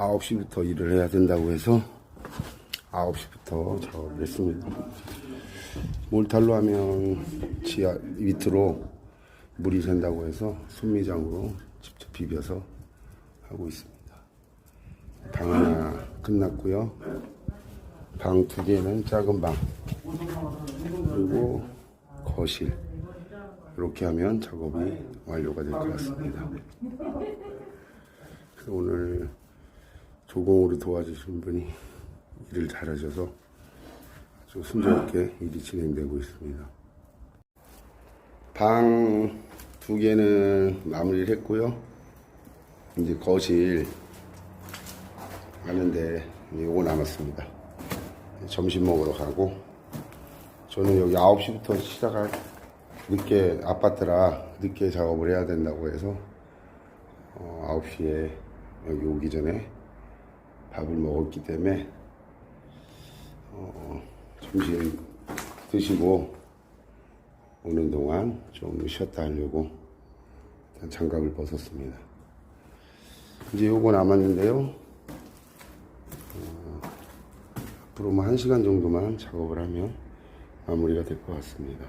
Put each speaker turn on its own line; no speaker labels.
9시부터 일을 해야 된다고 해서 9시부터 작업을 했습니다. 몰탈로 하면 지하 밑으로 물이 샌다고 해서 순미장으로 직접 비벼서 하고 있습니다. 방 하나 끝났고요. 방 두 개는 작은 방 그리고 거실 이렇게 하면 작업이 완료가 될 것 같습니다. 오늘 조공으로 도와주신 분이 일을 잘하셔서 아주 순조롭게 일이 진행되고 있습니다. 방 두 개는 마무리를 했고요. 이제 거실 하는데 요거 남았습니다. 점심 먹으러 가고 저는 여기 9시부터 시작할 늦게 아파트라 늦게 작업을 해야 된다고 해서 어, 9시에 여기 오기 전에 밥을 먹었기 때문에 어, 점심 드시고 오는 동안 좀 쉬었다 하려고 일단 장갑을 벗었습니다. 이제 요거 남았는데요. 어, 앞으로 뭐 1시간 정도만 작업을 하면 마무리가 될 것 같습니다.